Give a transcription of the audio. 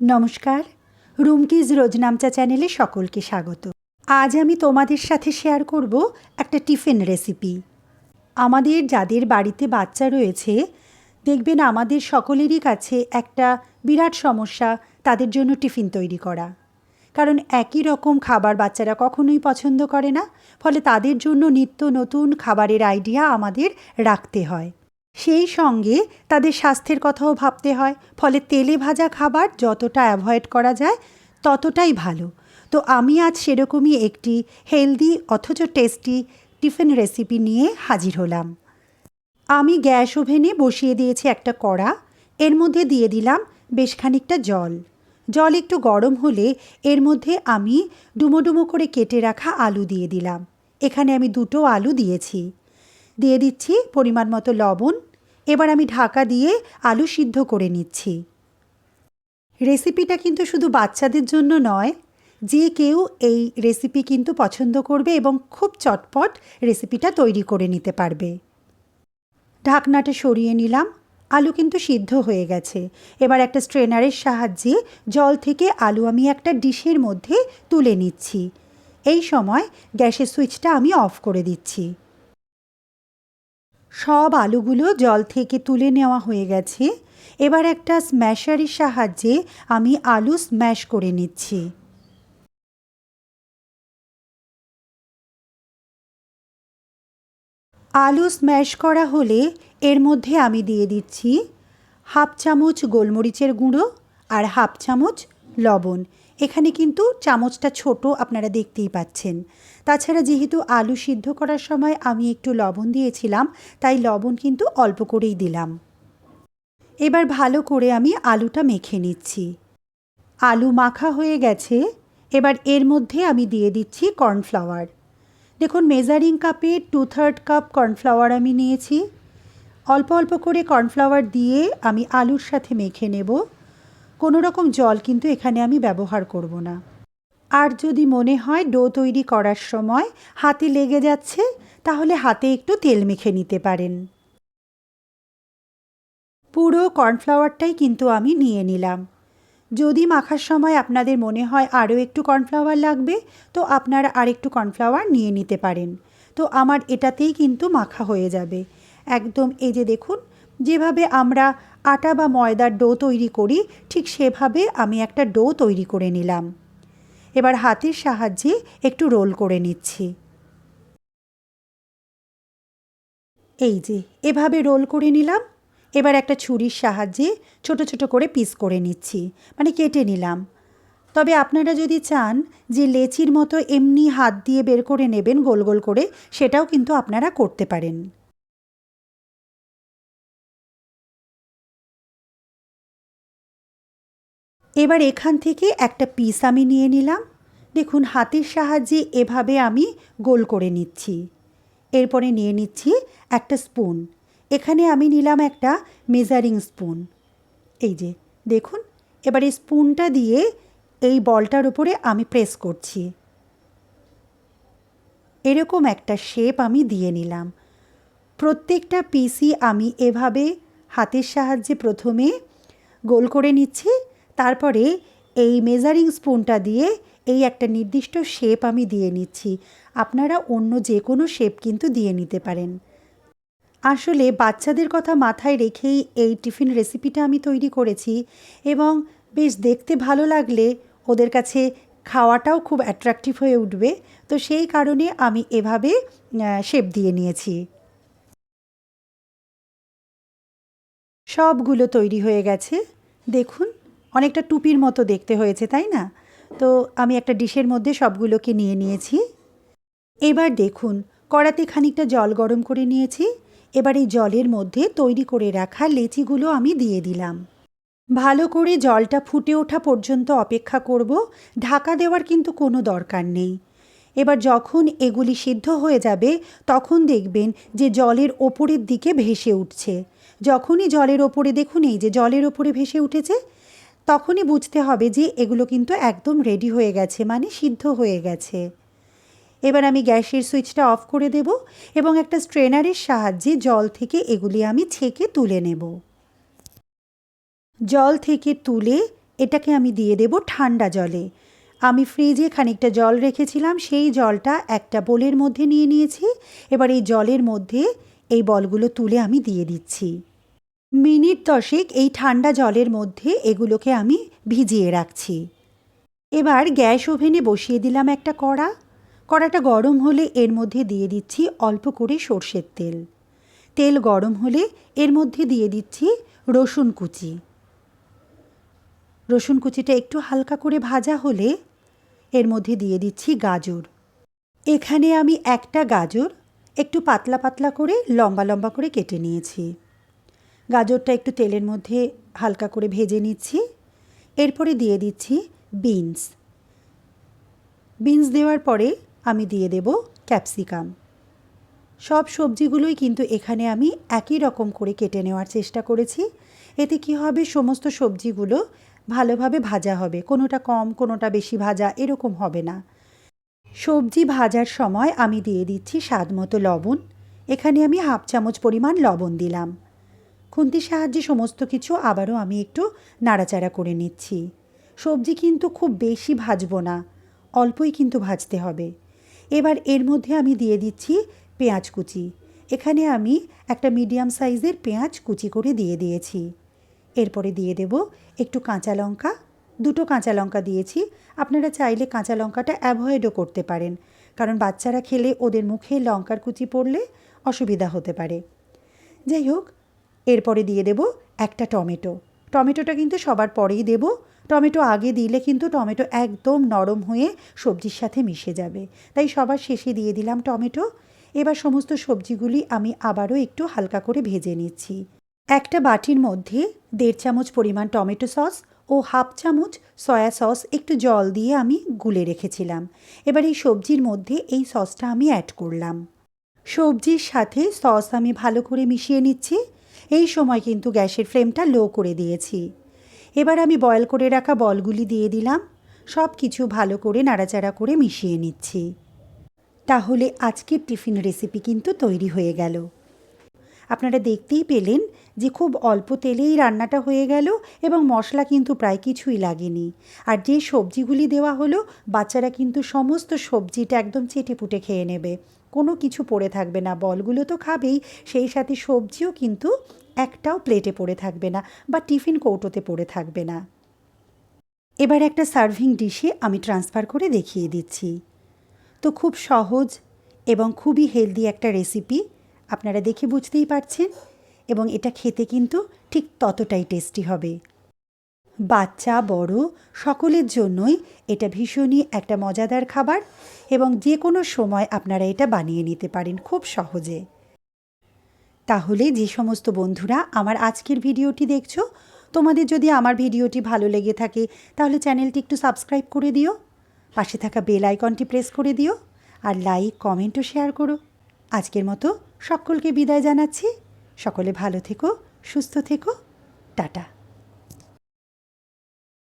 নমস্কার। রুমকিজ রোজনামচা চ্যানেলে সকলকে স্বাগত। আজ আমি তোমাদের সাথে শেয়ার করব একটা টিফিন রেসিপি। আমাদের যাদের বাড়িতে বাচ্চা রয়েছে, দেখবেন আমাদের সকলেরই কাছে একটা বিরাট সমস্যা তাদের জন্য টিফিন তৈরি করা। কারণ একই রকম খাবার বাচ্চারা কখনোই পছন্দ করে না, ফলে তাদের জন্য নিত্য নতুন খাবারের আইডিয়া আমাদের রাখতে হয়। সেই সঙ্গে তাদের স্বাস্থ্যের কথাও ভাবতে হয়। ফলে তেলে ভাজা খাবার যতটা অ্যাভয়েড করা যায় ততটাই ভালো। তো আমি আজ সেরকমই একটি হেলদি অথচ টেস্টি টিফিন রেসিপি নিয়ে হাজির হলাম। আমি গ্যাস ওভেনে বসিয়ে দিয়েছি একটা কড়া। এর মধ্যে দিয়ে দিলাম বেশ খানিকটা জল। জল একটু গরম হলে এর মধ্যে আমি ডুমো ডুমো করে কেটে রাখা আলু দিয়ে দিলাম। এখানে আমি দুটো আলু দিয়েছি। দিয়ে দিচ্ছি পরিমাণ মতো লবণ এবার আমি ঢাকা দিয়ে আলু সিদ্ধ করে নিচ্ছি। রেসিপিটা কিন্তু শুধু বাচ্চাদের জন্য নয়, যে কেউ এই রেসিপি কিন্তু পছন্দ করবে এবং খুব চটপট রেসিপিটা তৈরি করে নিতে পারবে। ঢাকনাটা সরিয়ে নিলাম, আলু কিন্তু সিদ্ধ হয়ে গেছে। এবার একটা স্ট্রেনারের সাহায্যে জল থেকে আলু আমি একটা ডিশের মধ্যে তুলে নিচ্ছি। এই সময় গ্যাসের সুইচটা আমি অফ করে দিচ্ছি। সব আলুগুলো জল থেকে তুলে নেওয়া হয়ে গেছে। এবার একটা স্ম্যাশারের সাহায্যে আমি আলু স্ম্যাশ করে নিচ্ছি। আলু স্ম্যাশ করা হলে এর মধ্যে আমি দিয়ে দিচ্ছি হাফ চামচ গোলমরিচের গুঁড়ো আর হাফ চামচ লবণ। এখানে কিন্তু চামচটা ছোট আপনারা দেখতেই পাচ্ছেন। তাছাড়া যেহেতু আলু সিদ্ধ করার সময় আমি একটু লবণ দিয়েছিলাম, তাই লবণ কিন্তু অল্প করেই দিলাম। এবার ভালো করে আমি আলুটা মেখে নিচ্ছি। আলু মাখা হয়ে গেছে, এবার এর মধ্যে আমি দিয়ে দিচ্ছি কর্নফ্লাওয়ার। দেখুন, মেজারিং কাপে টু থার্ড কাপ কর্নফ্লাওয়ার আমি নিয়েছি। অল্প অল্প করে কর্নফ্লাওয়ার দিয়ে আমি আলুর সাথে মেখে নেব। কোনো রকম জল কিন্তু এখানে আমি ব্যবহার করব না। আর যদি মনে হয় ডো তৈরি করার সময় হাতে লেগে যাচ্ছে, তাহলে হাতে একটু তেল মেখে নিতে পারেন। পুরো কর্নফ্লাওয়ারটাই কিন্তু আমি নিয়ে নিলাম। যদি মাখার সময় আপনাদের মনে হয় আরও একটু কর্নফ্লাওয়ার লাগবে, তো আপনারা আর একটু কর্নফ্লাওয়ার নিয়ে নিতে পারেন। তো আমার এটাতেই কিন্তু মাখা হয়ে যাবে। একদম এই যে দেখুন যেভাবে আমরা আটা বা ময়দার ডো তৈরি করি, ঠিক সেভাবে আমি একটা ডো তৈরি করে নিলাম। এবার হাতের সাহায্যে একটু রোল করে নিচ্ছি। এই যে, এভাবে রোল করে নিলাম। এবার একটা ছুরির সাহায্যে ছোট ছোট করে পিস করে নিচ্ছি মানে কেটে নিলাম। তবে আপনারা যদি চান যে লেচির মতো এমনি হাত দিয়ে বের করে নেবেন গোল গোল করে, সেটাও কিন্তু আপনারা করতে পারেন। এবার এখান থেকে একটা পিস আমি নিয়ে নিলাম। দেখুন, হাতের সাহায্যে এভাবে আমি গোল করে নিচ্ছি। এরপরে নিয়ে নিচ্ছি একটা স্পুন এখানে আমি নিলাম একটা মেজারিং স্পুন এই যে, দেখুন, এবার এই স্পুনটা দিয়ে এই বলটার উপরে আমি প্রেস করছি। এরকম একটা শেপ আমি দিয়ে নিলাম। প্রত্যেকটা পিসই আমি এভাবে হাতের সাহায্যে প্রথমে গোল করে নিচ্ছি। তারপরে এই মেজারিং স্পুনটা দিয়ে এই একটা নির্দিষ্ট শেপ আমি দিয়ে নিচ্ছি। আপনারা অন্য যে কোনো শেপ কিন্তু দিয়ে নিতে পারেন। আসলে বাচ্চাদের কথা মাথায় রেখেই এই টিফিন রেসিপিটা আমি তৈরি করেছি এবং বেশ দেখতে ভালো লাগলে ওদের কাছে খাওয়াটাও খুব অ্যাট্রাকটিভ হয়ে উঠবে। তো সেই কারণে আমি এভাবে শেপ দিয়ে নিয়েছি। সবগুলো তৈরি হয়ে গেছে। দেখুন। অনেকটা টুপির মতো দেখতে হয়েছে, তাই না? তো আমি একটা ডিশের মধ্যে সবগুলোকে নিয়ে নিয়েছি। এবার দেখুন, কড়াতে খানিকটা জল গরম করে নিয়েছি। এবার এই জলের মধ্যে তৈরি করে রাখা লেচিগুলো আমি দিয়ে দিলাম। ভালো করে জলটা ফুটে ওঠা পর্যন্ত অপেক্ষা করব। ঢাকা দেওয়ার কিন্তু কোনো দরকার নেই। এবার যখন এগুলি সিদ্ধ হয়ে যাবে, তখন দেখবেন যে জলের ওপরের দিকে ভেসে উঠছে। যখনই জলের ওপরে, দেখুন এই যে জলের ওপরে ভেসে উঠেছে তখনই বুঝতে হবে যে এগুলো কিন্তু একদম রেডি হয়ে গেছে মানে সিদ্ধ হয়ে গেছে। এবার আমি গ্যাসের সুইচটা অফ করে দেব এবং একটা স্ট্রেনারের সাহায্যে জল থেকে এগুলি আমি ছেঁকে তুলে নেব। জল থেকে তুলে এটাকে আমি দিয়ে দেব ঠান্ডা জলে। আমি ফ্রিজে খানিকটা জল রেখেছিলাম, সেই জলটা একটা বোলের মধ্যে নিয়ে নিয়েছি। এবার এই জলের মধ্যে এই বলগুলো তুলে আমি দিয়ে দিচ্ছি। মিনিট দশেক এই ঠান্ডা জলের মধ্যে এগুলোকে আমি ভিজিয়ে রাখছি। এবার গ্যাস ওভেনে বসিয়ে দিলাম একটা কড়া। কড়াটা গরম হলে এর মধ্যে দিয়ে দিচ্ছি অল্প করে সর্ষের তেল। তেল গরম হলে এর মধ্যে দিয়ে দিচ্ছি রসুন কুচি। রসুন কুচিটা একটু হালকা করে ভাজা হলে এর মধ্যে দিয়ে দিচ্ছি গাজর। এখানে আমি একটা গাজর একটু পাতলা পাতলা করে লম্বা লম্বা করে কেটে নিয়েছি। গাজরটা একটু তেলের মধ্যে হালকা করে ভেজে নিচ্ছি। এরপরে দিয়ে দিচ্ছি বিনস। বিনস দেওয়ার পরে আমি দিয়ে দেব ক্যাপসিকাম। সব সবজিগুলোই কিন্তু এখানে আমি একই রকম করে কেটে নেওয়ার চেষ্টা করেছি। এতে কি হবে? সমস্ত সবজিগুলো ভালোভাবে ভাজা হবে। কোনোটা কম, কোনোটা বেশি ভাজা, এরকম হবে না। সবজি ভাজার সময় আমি দিয়ে দিচ্ছি স্বাদ মতো লবণ। এখানে আমি হাফ চামচ পরিমাণ লবণ দিলাম। খুন্তির সাহায্যে সমস্ত কিছু আবারও আমি একটু নাড়াচাড়া করে নিচ্ছি। সবজি কিন্তু খুব বেশি ভাজবো না, অল্পই কিন্তু ভাজতে হবে। এবার এর মধ্যে আমি দিয়ে দিচ্ছি পেঁয়াজ কুচি। এখানে আমি একটা মিডিয়াম সাইজের পেঁয়াজ কুচি করে দিয়ে দিয়েছি। এরপরে দিয়ে দেব একটু কাঁচা লঙ্কা। দুটো কাঁচা লঙ্কা দিয়েছি। আপনারা চাইলে কাঁচা লঙ্কাটা অ্যাভয়েডও করতে পারেন, কারণ বাচ্চারা খেলে ওদের মুখে লঙ্কার কুচি পড়লে অসুবিধা হতে পারে। যাই হোক এরপরে দিয়ে দেব একটা টমেটো। টমেটোটা কিন্তু সবার পরেই দেব। টমেটো আগে দিলে কিন্তু টমেটো একদম নরম হয়ে সবজির সাথে মিশে যাবে। তাই সবার শেষে দিয়ে দিলাম টমেটো। এবার সমস্ত সবজিগুলি আমি আবারও একটু হালকা করে ভেজে নিচ্ছি। একটা বাটির মধ্যে দেড় চামচ পরিমাণ টমেটো সস ও হাফ চামচ সয়া সস একটু জল দিয়ে আমি গুলে রেখেছিলাম। এবার এই সবজির মধ্যে এই সসটা আমি অ্যাড করলাম। সবজির সাথে সস আমি ভালো করে মিশিয়ে নিচ্ছি। এই সময় কিন্তু গ্যাসের ফ্লেমটা লো করে দিয়েছি। এবার আমি বয়েল করে রাখা বলগুলি দিয়ে দিলাম। সব কিছু ভালো করে নাড়াচাড়া করে মিশিয়ে নিচ্ছি। তাহলে আজকের টিফিন রেসিপি কিন্তু তৈরি হয়ে গেল। আপনারা দেখতেই পেলেন যে খুব অল্প তেলেই রান্নাটা হয়ে গেল এবং মশলা কিন্তু প্রায় কিছুই লাগেনি। আর যে সবজিগুলি দেওয়া হলো, বাচ্চারা কিন্তু সমস্ত সবজিটা একদম চেটেপুটে খেয়ে নেবে। কোনো কিছু পড়ে থাকবে না। বলগুলো তো খাবেই, সেই সাথে সবজিও কিন্তু একটাও প্লেটে পড়ে থাকবে না বা টিফিন কৌটোতে পড়ে থাকবে না। এবার একটা সার্ভিং ডিশে আমি ট্রান্সফার করে দেখিয়ে দিচ্ছি। তো খুব সহজ এবং খুবই হেলদি একটা রেসিপি, আপনারা দেখে বুঝতেই পারছেন এবং এটা খেতে কিন্তু ঠিক ততটাই টেস্টি হবে। বাচ্চা, বড়, সকলের জন্যই এটা ভীষণই একটা মজাদার খাবার এবং যে কোনো সময় আপনারা এটা বানিয়ে নিতে পারেন খুব সহজে। তাহলে যে সমস্ত বন্ধুরা আমার আজকের ভিডিওটি দেখছ, তোমাদের যদি আমার ভিডিওটি ভালো লেগে থাকে, তাহলে চ্যানেলটি একটু সাবস্ক্রাইব করে দিও, পাশে থাকা বেল আইকনটি প্রেস করে দিও আর লাইক কমেন্টও শেয়ার করো। আজকের মতো সকলকে বিদায় জানাচ্ছি, সকলে ভালো থেকো, সুস্থ থেকো, টাটা।